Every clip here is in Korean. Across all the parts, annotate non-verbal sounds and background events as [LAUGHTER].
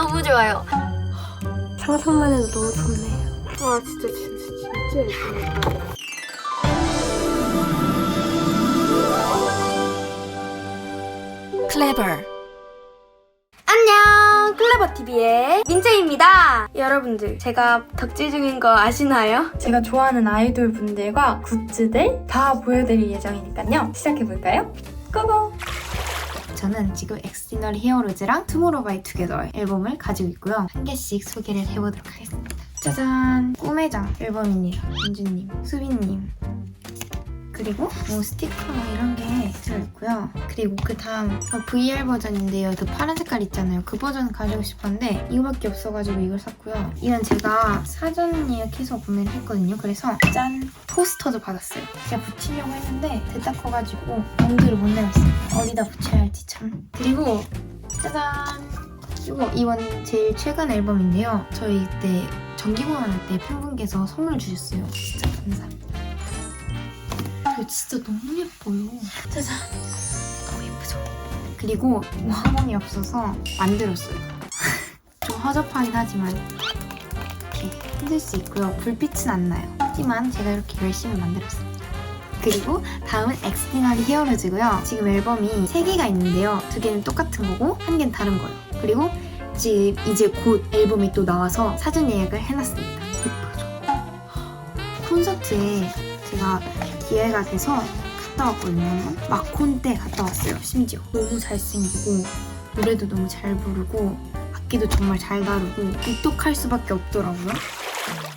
너무 좋아요. 상상만 해도 너무 좋네요. 와 진짜 진짜 진짜 예쁘네. clever. 안녕! 클레버TV의 민재입니다. 여러분들, 제가 덕질 중인 거 아시나요? 제가 좋아하는 아이돌 분들과 굿즈들 다 보여드릴 예정이니까요. 시작해볼까요? 고고! 저는 지금 엑스디너리 히어로즈랑 투모로우바이투게더 앨범을 가지고 있고요. 한 개씩 소개를 해보도록 하겠습니다. 짜잔! 꿈의 장 앨범입니다. 민주님, 수빈님. 그리고 뭐 스티커 이런 게 들어있고요. 그리고 그 다음 VR 버전인데요. 그 파란 색깔 있잖아요. 그 버전 가지고 싶었는데 이거밖에 없어가지고 이걸 샀고요. 이건 제가 사전 예약해서 구매를 했거든요. 그래서 짠! 포스터도 받았어요. 제가 붙이려고 했는데 됐다 커가지고 엄두를 못 내겠어요. 어디다 붙여야 할지 참. 그리고 짜잔! 이거 이번 제일 최근 앨범인데요. 저희 그때 정기공연 할 때 팬분께서 선물 주셨어요. 진짜 감사합니다. 이거 진짜 너무 예뻐요. 짜잔! 너무 예쁘죠? 그리고 뭐 화봉이 없어서 만들었어요. [LAUGHS] 좀 허접하긴 하지만 이렇게 흔들 수 있고요. 불빛은 안 나요. 하지만 제가 이렇게 열심히 만들었습니다. 그리고 다음은 엑스디너리 히어로즈고요. 지금 앨범이 3개가 있는데요. 두 개는 똑같은 거고 한 개는 다른 거예요. 그리고 지금 이제 곧 앨범이 또 나와서 사전 예약을 해놨습니다. 예쁘죠? [GASPS] 콘서트에 제가 기회가 돼서 갔다 왔거든요. 마콘 때 갔다 왔어요. 심지어 너무 잘생기고 노래도 너무 잘 부르고 악기도 정말 잘 다루고 입독할 수밖에 없더라고요.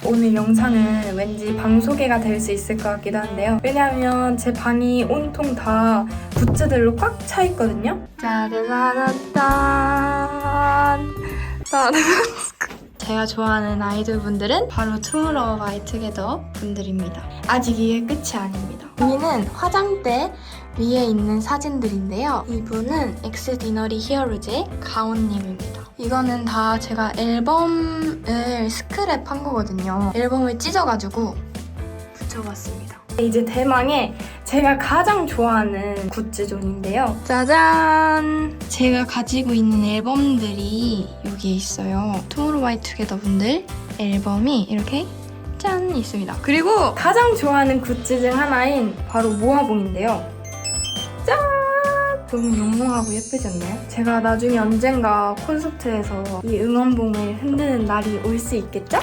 오늘 영상은 왠지 방 소개가 될 수 있을 것 같기도 한데요. 왜냐하면 제 방이 온통 다 굿즈들로 꽉 차 있거든요. 짜르라란딴 따르 제가 좋아하는 아이돌 분들은 바로 투모로우 바이 투게더 분들입니다. 아직 이게 끝이 아닙니다. 여기는 화장대 위에 있는 사진들인데요. 이분은 엑스디너리 히어로즈의 가온님입니다. 이거는 다 제가 앨범을 스크랩 한 거거든요. 앨범을 찢어가지고 붙여봤습니다. 이제 대망의 제가 가장 좋아하는 굿즈존인데요. 짜잔! 제가 가지고 있는 앨범들이 여기에 있어요. 투모로우바이투게더 분들 앨범이 이렇게 짠 있습니다. 그리고 가장 좋아하는 굿즈 중 하나인 바로 모아봉인데요. 짠! 너무 영롱하고 예쁘지 않나요? 제가 나중에 언젠가 콘서트에서 이 응원봉을 흔드는 날이 올 수 있겠죠?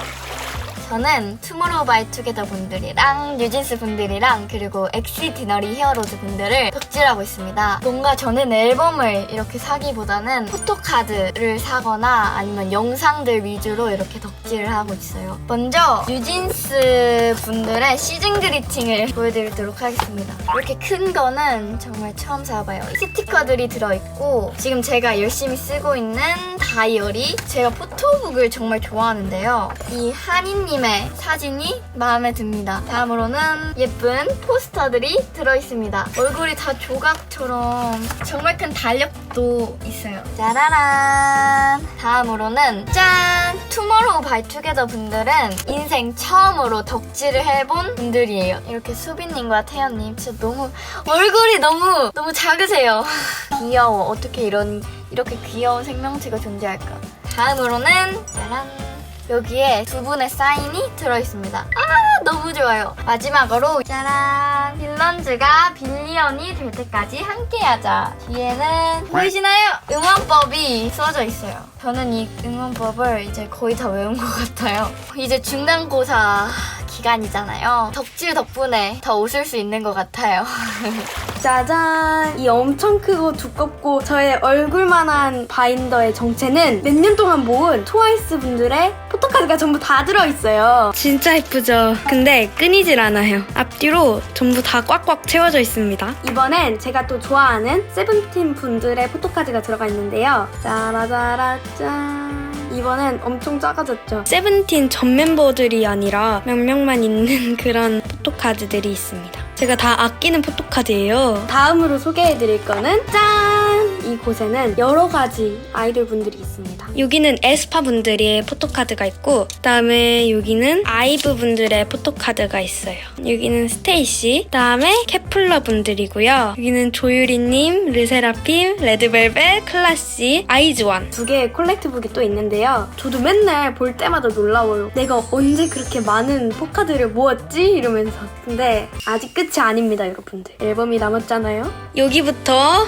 저는 투모로우바이투게더 분들이랑 뉴진스 분들이랑 그리고 엑시 디너리 히어로즈 분들을 덕질하고 있습니다. 뭔가 저는 앨범을 이렇게 사기보다는 포토카드를 사거나 아니면 영상들 위주로 이렇게 덕질을 하고 있어요. 먼저 뉴진스 분들의 시즌 그리팅을 보여드리도록 하겠습니다. 이렇게 큰 거는 정말 처음 사봐요. 스티커들이 들어있고 지금 제가 열심히 쓰고 있는 다이어리 제가 포토북을 정말 좋아하는데요. 이 한이님 의 사진이 마음에 듭니다. 다음으로는 예쁜 포스터들이 들어있습니다. 얼굴이 다 조각처럼 정말 큰 달력도 있어요. 짜라란! 다음으로는 짠! 투모로우 바이투게더 분들은 인생 처음으로 덕질을 해본 분들이에요. 이렇게 수빈님과 태연님 진짜 너무 얼굴이 너무 너무 작으세요. [LAUGHS] 귀여워. 어떻게 이런 이렇게 귀여운 생명체가 존재할까? 다음으로는 짜란! 여기에 두 분의 사인이 들어있습니다. 아 너무 좋아요. 마지막으로 짜란 빌런즈가 빌리언이 될 때까지 함께하자. 뒤에는 보이시나요? 응원법이 써져 있어요. 저는 이 응원법을 이제 거의 다 외운 것 같아요. 이제 중간고사 기간이잖아요. 덕질 덕분에 더 웃을 수 있는 것 같아요. [LAUGHS] 짜잔! 이 엄청 크고 두껍고 저의 얼굴만한 바인더의 정체는 몇 년 동안 모은 트와이스 분들의 포토카드가 전부 다 들어있어요. 진짜 예쁘죠? 근데 끊이질 않아요. 앞뒤로 전부 다 꽉꽉 채워져 있습니다. 이번엔 제가 또 좋아하는 세븐틴 분들의 포토카드가 들어가 있는데요. 짜라짜라짠. 이번엔 엄청 작아졌죠. 세븐틴 전 멤버들이 아니라 몇 명만 있는 [LAUGHS] 그런 포토카드들이 있습니다. 제가 다 아끼는 포토카드예요. 다음으로 소개해드릴 거는 짠! 이 곳에는 여러 가지 아이돌 분들이 있습니다. 여기는 에스파 분들의 포토카드가 있고, 그다음에 여기는 아이브 분들의 포토카드가 있어요. 여기는 스테이시, 그다음에 케플러 분들이고요. 여기는 조유리님, 르세라핌, 레드벨벳, 클라시, 아이즈원 두 개의 콜렉트북이 또 있는데요. 저도 맨날 볼 때마다 놀라워요. 내가 언제 그렇게 많은 포카드를 모았지? 이러면서. 근데 아직 끝이 아닙니다, 여러분들. 앨범이 남았잖아요. 여기부터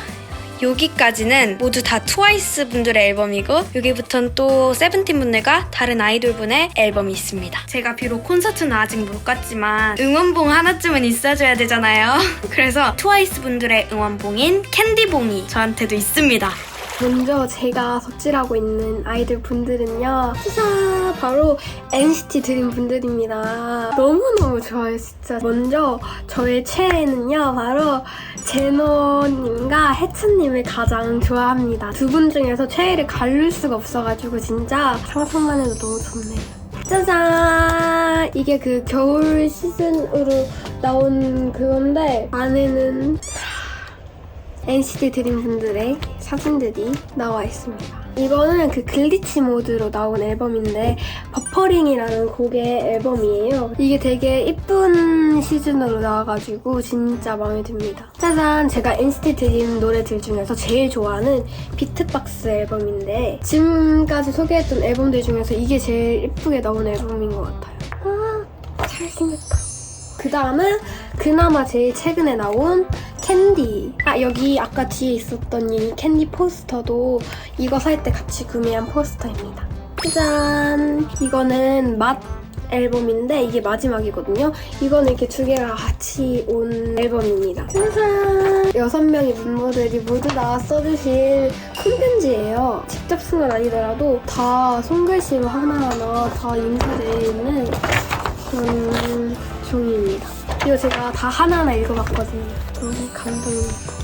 여기까지는 모두 다 트와이스 분들의 앨범이고 여기부터는 또 세븐틴 분들과 다른 아이돌 분의 앨범이 있습니다. 제가 비록 콘서트는 아직 못 갔지만 응원봉 하나쯤은 있어줘야 되잖아요. [LAUGHS] 그래서 트와이스 분들의 응원봉인 캔디봉이 저한테도 있습니다. 먼저 제가 덕질하고 있는 아이돌 분들은요. 투사 바로 NCT 드림 분들입니다. 너무너무 좋아요, 진짜. 먼저 저의 최애는요, 바로 제노님과 해찬님을 가장 좋아합니다. 두 분 중에서 최애를 가릴 수가 없어가지고 진짜 상상만 해도 너무 좋네요. 짜잔! 이게 그 겨울 시즌으로 나온 그건데 안에는 NCT 드림 분들의 사진들이 나와 있습니다. 이거는 그 글리치 모드로 나온 앨범인데 버퍼링이라는 곡의 앨범이에요. 이게 되게 이쁜 시즌으로 나와가지고 진짜 마음에 듭니다. 짜잔! 제가 NCT 드림 노래들 중에서 제일 좋아하는 비트박스 앨범인데 지금까지 소개했던 앨범들 중에서 이게 제일 이쁘게 나온 앨범인 것 같아요. 아, 잘생겼다. 그 다음은 그나마 제일 최근에 나온 캔디. 아, 여기 아까 뒤에 있었던 이 캔디 포스터도 이거 살 때 같이 구매한 포스터입니다. 짜잔! 이거는 맛 앨범인데 이게 마지막이거든요. 이거는 이렇게 두 개가 같이 온 앨범입니다. 짜잔! 여섯 명의 멤버들이 모두 다 써주실 손편지예요. 직접 쓴 건 아니더라도 다 손글씨로 하나하나 다 인쇄되어 있는 그런 종이입니다. 이거 제가 다 하나하나 읽어봤거든요. 너무 감동입니다.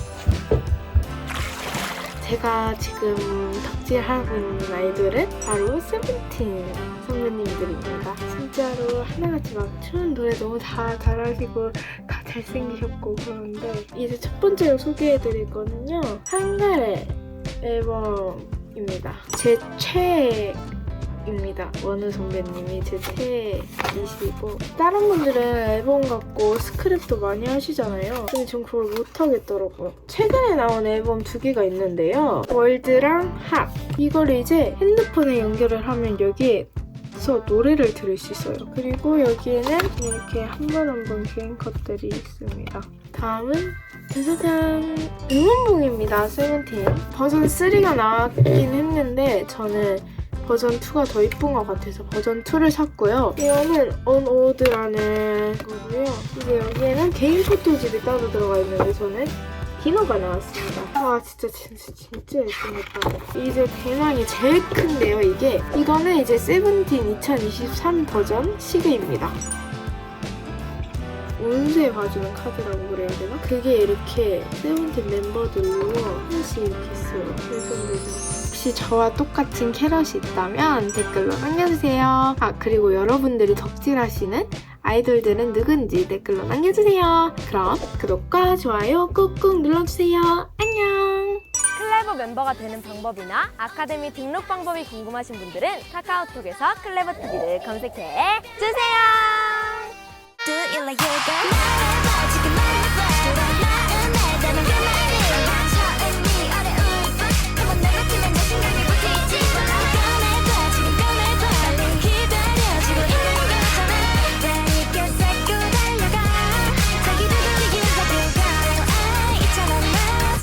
제가 지금 덕질하고 있는 아이돌은 바로 세븐틴 선배님들입니다. 진짜로 하나같이 막 추는 노래 너무 다 잘하시고 다 잘생기셨고 그런데 이제 첫 번째로 소개해드릴 거는요. 한글의 앨범입니다. 제 최애 입니다. 원우 선배님이 제 최애이시고 다른 분들은 앨범 갖고 스크립도 많이 하시잖아요. 근데 전 그걸 못하겠더라고요. 최근에 나온 앨범 두 개가 있는데요. 월드랑 핫. 이걸 이제 핸드폰에 연결을 하면 여기에 서 노래를 들을 수 있어요. 그리고 여기에는 이렇게 한 번 한 번 개인 컷들이 있습니다. 다음은 짜자잔 응원봉입니다. 세븐틴 버전 3가 나왔긴 했는데 저는 버전 2가 더 이쁜 것 같아서 버전 2를 샀고요. 이거는 언오드라는 거고요. 이제 여기에는 개인 포토집이 따로 들어가 있는데 저는 디너가 나왔습니다. 와 진짜 진짜 진짜 예쁘겠다. 이제 대망이 제일 큰데요. 이게 이거는 이제 세븐틴 2023 버전 시계입니다. 운세 봐주는 카드라고 그래야 되나? 그게 이렇게 세븐틴 멤버들로 하나씩 이렇게 있어요. 그래서 혹시 저와 똑같은 캐럿이 있다면 댓글로 남겨주세요. 아 그리고 여러분들이 덕질하시는 아이돌들은 누군지 댓글로 남겨주세요. 그럼 구독과 좋아요 꾹꾹 눌러주세요. 안녕. 클레버 멤버가 되는 방법이나 아카데미 등록 방법이 궁금하신 분들은 카카오톡에서 클레버 TV를 검색해 주세요.